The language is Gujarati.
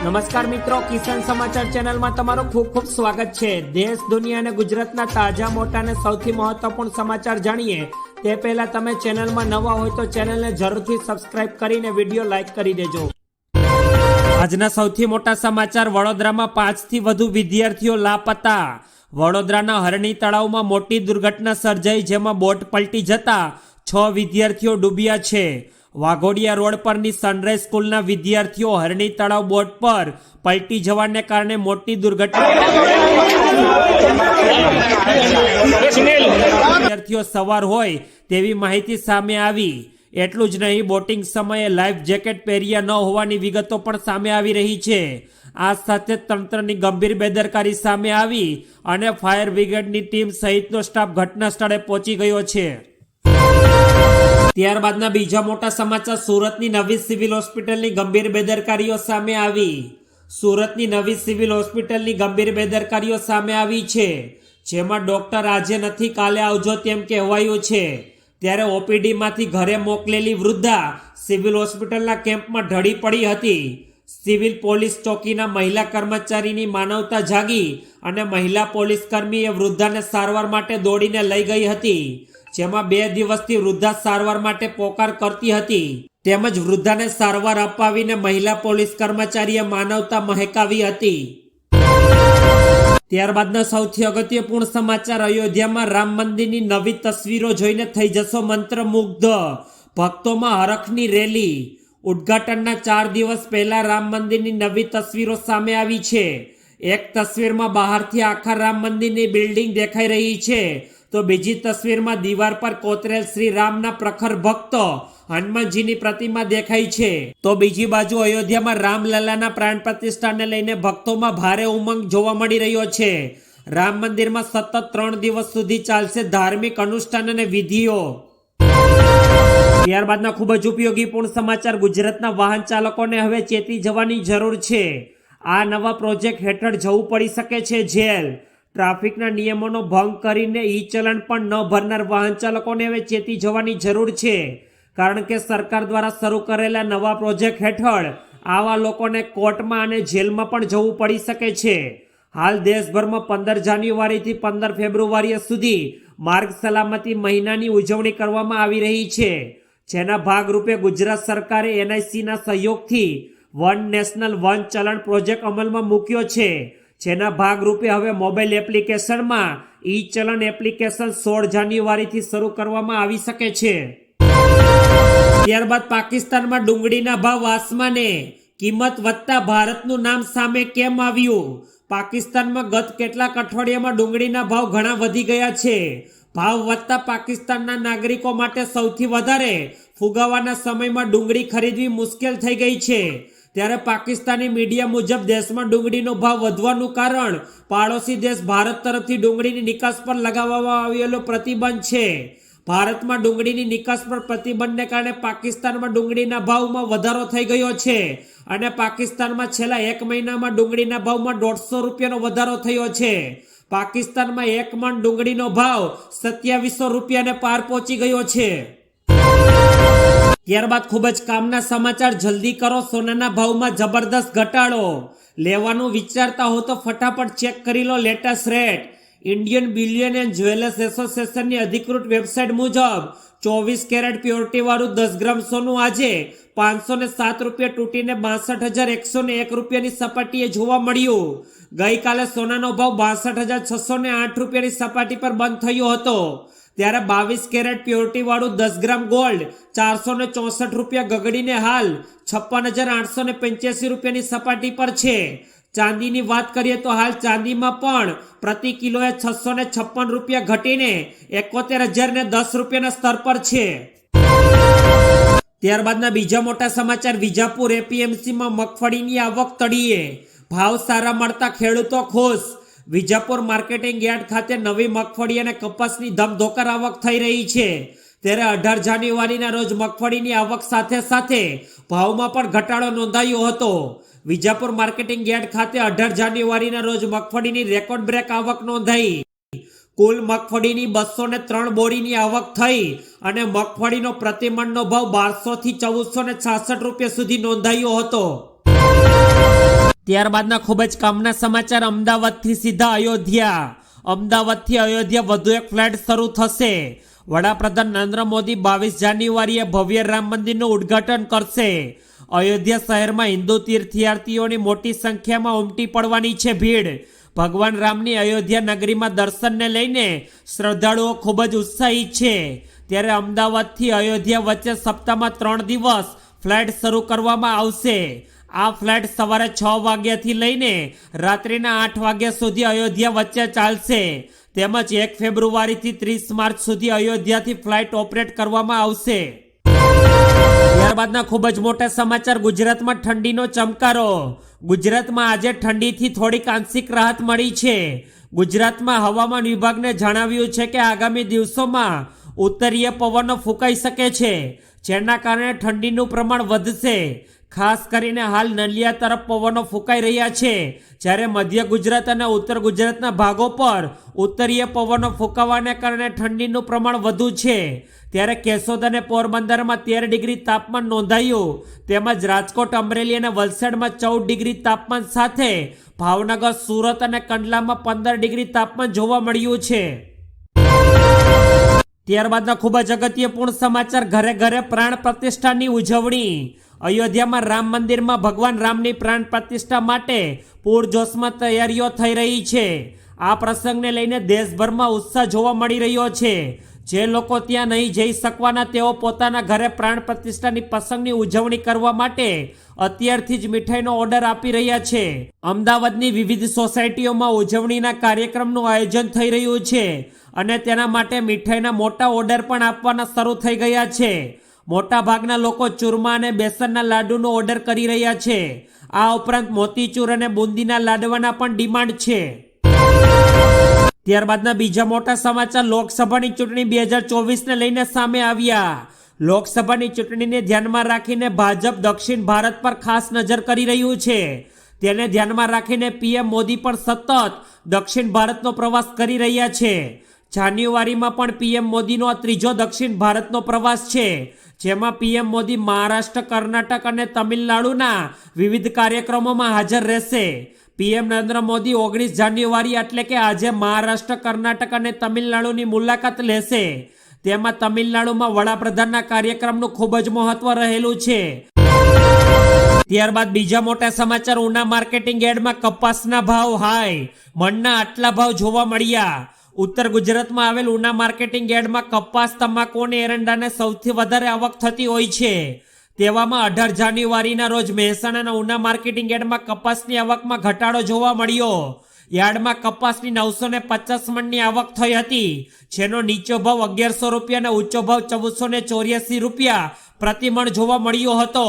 નમસ્કાર મિત્રો, કિસાન સમાચાર ચેનલમાં તમારું ખૂબ ખૂબ સ્વાગત છે. દેશ, દુનિયા અને ગુજરાતના તાજા, મોટા અને સૌથી મહત્વપૂર્ણ સમાચાર જાણીએ. તે પહેલા તમે ચેનલમાં નવા હોય તો ચેનલને જરૂરથી સબસ્ક્રાઇબ કરીને વીડિયો લાઇક કરી દેજો. આજના સૌથી મોટા સમાચાર, વડોદરામાં પાંચથી વધુ વિદ્યાર્થીઓ લાપતા. વડોદરાના હરણી તળાવમાં મોટી દુર્ઘટના સર્જાઈ, જેમાં બોટ પલટી જતા છ વિદ્યાર્થીઓ ડૂબ્યા છે. વાઘોડિયા રોડ પરની સનરાઈઝ સ્કૂલના વિદ્યાર્થીઓ હરણી તળાવ બોટ પર પલટી જવાને કારણે મોટી દુર્ઘટના વિદ્યાર્થીઓ સવાર હોય તેવી માહિતી સામે આવી. એટલું જ નહીં, બોટિંગ સમયે લાઈફ જેકેટ પહેર્યા ન હોવાની વિગતો પણ સામે આવી રહી છે. આ સાથે તંત્રની ગંભીર બેદરકારી સામે આવી અને ફાયર બ્રિગેડની ટીમ સહિતનો સ્ટાફ ઘટના સ્થળે પહોંચી ગયો છે. ત્યારબાદના બીજા મોટા સમાચાર સુરતની નવી સિવિલ હોસ્પિટલની ગંભીર બેદરકારીઓ સામે આવી. સુરતની નવી સિવિલ હોસ્પિટલની ગંભીર બેદરકારીઓ સામે આવી છે, જેમાં ડોક્ટર આજે નથી, કાલે આવજો તેમ કહેવાયું છે. ત્યારે ઓપીડીમાંથી ઘરે મોકલેલી વૃદ્ધા સિવિલ હોસ્પિટલના કેમ્પમાં ઢળી પડી હતી. સિવિલ પોલીસ ચોકીના મહિલા કર્મચારીની માનવતા જાગી અને મહિલા પોલીસ કર્મીએ વૃદ્ધાને સારવાર માટે દોડીને લઈ ગઈ હતી. જેમાં બે દિવસથી વૃદ્ધા સારવાર માટે પોકાર કરતી હતી. તેમજ વૃદ્ધાને સારવાર અપાવીને મહિલા પોલીસ કર્મચારીએ માનવતા મહેકાવી હતી. ત્યારબાદના સૌથી અગત્યપૂર્ણ સમાચાર અયોધ્યામાં રામ મંદિરની નવી તસવીરો જોઈને થઈ જશો મંત્રમુગ્ધ. ભક્તોમાં હરખની રેલી. ઉદ્ઘાટનના ચાર દિવસ પહેલા રામ મંદિરની નવી તસવીરો સામે આવી છે. એક તસવીરમાં બહારથી આખા રામ મંદિરની બિલ્ડિંગ દેખાઈ રહી છે. તો બીજી તસવીરમાં દીવાર પર કોતરેલ શ્રી રામના પ્રખર ભક્તો હનુમાનજીની પ્રતિમા દેખાય છે. તો બીજી બાજુ અયોધ્યામાં રામલલાના પ્રાણ પ્રતિષ્ઠાને લઈને ભક્તોમાં ભારે ઉમંગ જોવા મળી રહ્યો છે. રામ મંદિરમાં સતત ત્રણ દિવસ સુધી ચાલશે ધાર્મિક અનુષ્ઠાન અને વિધિઓ. ત્યારબાદના ખૂબ જ ઉપયોગીપૂર્ણ સમાચાર ગુજરાતના વાહન ચાલકોને હવે ચેતી જવાની જરૂર છે. આ નવા પ્રોજેક્ટ હેઠળ જવું પડી શકે છે જેલ. ટ્રાફિકના નિયમોનો ભંગ કરીને ઈ ચલણ પણ ન ભરનાર વાહન ચાલકોને હવે ચેતી જવાની જરૂર છે. કારણ કે સરકાર દ્વારા શરૂ કરેલા નવા પ્રોજેક્ટ હેઠળ આવા લોકોને કોર્ટમાં અને જેલમાં પણ જવું પડી શકે છે. હાલ દેશભરમાં પંદર જાન્યુઆરીથી પંદર ફેબ્રુઆરી સુધી માર્ગ સલામતી મહિનાની ઉજવણી કરવામાં આવી રહી છે. જેના ભાગરૂપે ગુજરાત સરકારે એનઆઈસીના સહયોગથી વન નેશનલ વન ચલણ પ્રોજેક્ટ અમલમાં મૂક્યો છે. જેના ભાગરૂપે હવે મોબાઈલ એપ્લિકેશનમાં ઈ ચલણ એપ્લિકેશન સોળ જાન્યુઆરીથી શરૂ કરવામાં આવી શકે છે. ત્યારબાદ પાકિસ્તાનમાં ડુંગળીના ભાવ આસમાને કિંમત વધતા ભારતનું નામ સામે કેમ આવ્યું? પાકિસ્તાનમાં ગત કેટલાક અઠવાડિયામાં ડુંગળીના ભાવ ઘણા વધી ગયા છે. ભાવ વધતા પાકિસ્તાનના નાગરિકો માટે સૌથી વધારે ફુગાવાના સમયમાં ડુંગળી ખરીદવી મુશ્કેલ થઈ ગઈ છે. ત્યારે પાકિસ્તાની મીડિયા મુજબ દેશમાં ડુંગળીનો ભાવ વધવાનું કારણ પાડોશી દેશ ભારત તરફથી ડુંગળીની નિકાસ પર લગાવવામાં આવેલો પ્રતિબંધ છે. ભારતમાં ડુંગળીની નિકાસ પર પ્રતિબંધને કારણે પાકિસ્તાનમાં ડુંગળીના ભાવમાં વધારો થઈ ગયો છે અને પાકિસ્તાનમાં છેલ્લા એક મહિનામાં ડુંગળીના ભાવમાં દોઢસો રૂપિયાનો વધારો થયો છે. પાકિસ્તાનમાં એક મણ ડુંગળીનો ભાવ સત્યાવીસો રૂપિયાને પાર પહોંચી ગયો છે. ત્યારબાદ ખૂબ જ કામના સમાચાર જલ્દી કરો, સોનાના ભાવમાં જબરદસ્ત ઘટાડો. લેવાનું વિચારતા હો તો ફટાફટ ચેક કરી લો latest rate. Indian bullion and jewellers એસોસિએશનની અધિકૃત વેબસાઇટ મુજબ, ચોવીસ કેરેટ પ્યોરિટી વાળું દસ ગ્રામ સોનું આજે પાંચસો ને સાત રૂપિયા તૂટીને બાસઠ હજાર એકસો ને એક રૂપિયાની સપાટીએ જોવા મળ્યું. ગઈકાલે સોનાનો ભાવ બાસઠ હજાર છસો ને આઠ રૂપિયાની સપાટી પર બંધ થયો હતો. ત્યારે બાવીસ કેરેટ પ્યોરિટી વાળું દસ ગ્રામ ગોલ્ડ ચારસો ને ચોસઠ રૂપિયા ગગડીને હાલ છપ્પન હજાર આઠસો ને પંચ્યાસી રૂપિયાની સપાટી પર છે. ચાંદીની વાત કરીએ તો હાલ ચાંદીમાં પણ પ્રતિ કિલોએ છસો ને છપ્પન રૂપિયા ઘટીને એકોતેર હજાર ને દસ રૂપિયાના સ્તર પર છે. ત્યારબાદના બીજા મોટા સમાચાર, વિજાપુર એપીએમસીમાં મગફળીની આવક તળીએ. ભાવ સારા મળતા ખેડૂતો ખુશ. વિજાપુર માર્કેટિંગ યાર્ડ ખાતે નવી મગફળી અને કપાસની ધમધોકર આવક થઈ રહી છે. ત્યારે અઢાર જાન્યુઆરીના રોજ મગફળીની આવક સાથે સાથે ભાવમાં પણ ઘટાડો નોંધાયો હતો. વિજાપુર માર્કેટિંગ યાર્ડ ખાતે અઢાર જાન્યુઆરીના રોજ મગફળીની રેકોર્ડ બ્રેક આવક નોંધાઈ. કુલ મગફળીની બસો ને ત્રણ બોરીની આવક થઈ અને મગફળીનો પ્રતિમણનો ભાવ બારસો થી ચૌદસો ને છાસઠ રૂપિયા સુધી નોંધાયો હતો. ત્યારબાદના ખૂબ જ કામના સમાચાર અમદાવાદથી સીધા અયોધ્યા. અમદાવાદથી અયોધ્યા વધુ એક ફ્લાઇટ શરૂ થશે. વડાપ્રધાન નરેન્દ્ર મોદી બાવીસ જાન્યુઆરીએ ભવ્ય રામ મંદિરનું ઉદ્ઘાટન કરશે. અયોધ્યા શહેરમાં હિન્દુ તીર્થયાત્રીઓની મોટી સંખ્યામાં ઉમટી પડવાની છે ભીડ. ભગવાન રામની અયોધ્યા નગરીમાં દર્શનને લઈને શ્રદ્ધાળુઓ ખૂબ જ ઉત્સાહી છે. ત્યારે અમદાવાદથી અયોધ્યા વચ્ચે સપ્તાહમાં ત્રણ દિવસ ફ્લાઇટ શરૂ કરવામાં આવશે. આ ફ્લાઇટ સવારે છ વાગ્યાથી લઈને રાત્રિના આઠ વાગ્યા સુધી અયોધ્યા વચ્ચે ચાલશે. તેમજ એક ફેબ્રુઆરીથી ત્રીસ માર્ચ સુધી અયોધ્યાથી ફ્લાઇટ ઓપરેટ કરવામાં આવશે. ત્યારબાદના ખૂબ જ મોટા સમાચાર. ગુજરાતમાં ઠંડીનો ચમકારો. ગુજરાતમાં આજે ઠંડીથી થોડીક આંશિક રાહત મળી છે. ગુજરાતમાં હવામાન વિભાગને જણાવ્યું છે કે આગામી દિવસોમાં ઉત્તરીય પવનો ફૂંકાઈ શકે છે, જેના કારણે ઠંડીનું પ્રમાણ વધશે. ખાસ કરીને હાલ નલિયા તરફ પવનો ફૂંકાઈ રહ્યા છે. જ્યારે મધ્ય ગુજરાત અને ઉત્તર ગુજરાતના ભાગો પર ઉત્તરીય પવનો ફૂંકાવાને કારણે ઠંડીનું પ્રમાણ વધુ છે. ત્યારે કેશોદ અને પોરબંદરમાં તેર ડિગ્રી તાપમાન નોંધાયું. તેમજ રાજકોટ, અમરેલી અને વલસાડમાં ચૌદ ડિગ્રી તાપમાન સાથે ભાવનગર, સુરત અને કંડલામાં પંદર ડિગ્રી તાપમાન જોવા મળ્યું છે. ત્યારબાદના ખૂબ જ અગત્યપૂર્ણ સમાચાર. ઘરે ઘરે પ્રાણ પ્રતિષ્ઠાની ઉજવણી. અયોધ્યામાં રામ મંદિરમાં ભગવાન રામની પ્રાણ પ્રતિષ્ઠા માટે પૂરજોશમાં તૈયારીઓ થઈ રહી છે. આ પ્રસંગને લઈને દેશભરમાં ઉત્સાહ જોવા મળી રહ્યો છે. જે લોકો ત્યાં નહીં જઈ શકવાના તેઓ પોતાના ઘરે પ્રાણ પ્રતિષ્ઠાની પ્રસંગની ઉજવણી કરવા માટે અત્યારથી જ મીઠાઈનો ઓર્ડર આપી રહ્યા છે. અમદાવાદની વિવિધ સોસાયટીઓમાં ઉજવણીના કાર્યક્રમનું આયોજન થઈ રહ્યું છે અને તેના માટે મીઠાઈના મોટા ઓર્ડર પણ આપવાના શરૂ થઈ ગયા છે. મોટા ભાગના લોકો ચૂરમા અને બેસનના લાડુનો ઓર્ડર કરી રહ્યા છે. આ ઉપરાંત મોતીચૂર અને બુંદીના લાડવાના પણ ડિમાન્ડ છે. ત્યારબાદના બીજા મોટા સમાચાર લોકસભાની ચૂંટણી બે હજાર ચોવીસને લઈને સામે આવ્યા. લોકસભાની ચૂંટણીને ધ્યાનમાં રાખીને ભાજપ દક્ષિણ ભારત પર ખાસ નજર કરી રહ્યું છે. તેને ધ્યાનમાં રાખીને પીએમ મોદી પણ સતત દક્ષિણ ભારતનો પ્રવાસ કરી રહ્યા છે. જાન્યુઆરીમાં પણ પીએમ મોદીનો આ ત્રીજો દક્ષિણ ભારતનો પ્રવાસ છે, જેમાં પીએમ મોદી મહારાષ્ટ્ર, કર્ણાટક અને તમિલનાડુના વિવિધ કાર્યક્રમોમાં હાજર રહેશે. પીએમ નરેન્દ્ર મોદી ઓગણીસ જાન્યુઆરી એટલે કે આજે મહારાષ્ટ્ર, કર્ણાટક અને તમિલનાડુની મુલાકાત લેશે. તેમાં તમિલનાડુમાં વડાપ્રધાનના કાર્યક્રમનું ખૂબ જ મહત્વ રહેલું છે. ત્યારબાદ બીજા મોટા સમાચાર, ઉના માર્કેટિંગ એડમાં કપાસના ભાવ હાઈ મણના આટલા ભાવ જોવા મળ્યા. ઉત્તર ગુજરાતમાં આવેલ ઉના માર્કેટિંગ યાર્ડમાં કપાસ, તમાકુ અને એરંડાને સૌથી વધારે આવક થતી હોય છે. તેવામાં અઢાર જાન્યુઆરીના રોજ મહેસાણાના ઉના માર્કેટિંગ યાર્ડમાં કપાસની આવકમાં ઘટાડો જોવા મળ્યો. યાર્ડમાં કપાસની નવસો ને પચાસ મણની આવક થઈ હતી, જેનો નીચો ભાવ અગિયારસો રૂપિયા અને ઊંચો ભાવ ચૌદસો ને ચોર્યાસી રૂપિયા પ્રતિ મણ જોવા મળ્યો હતો.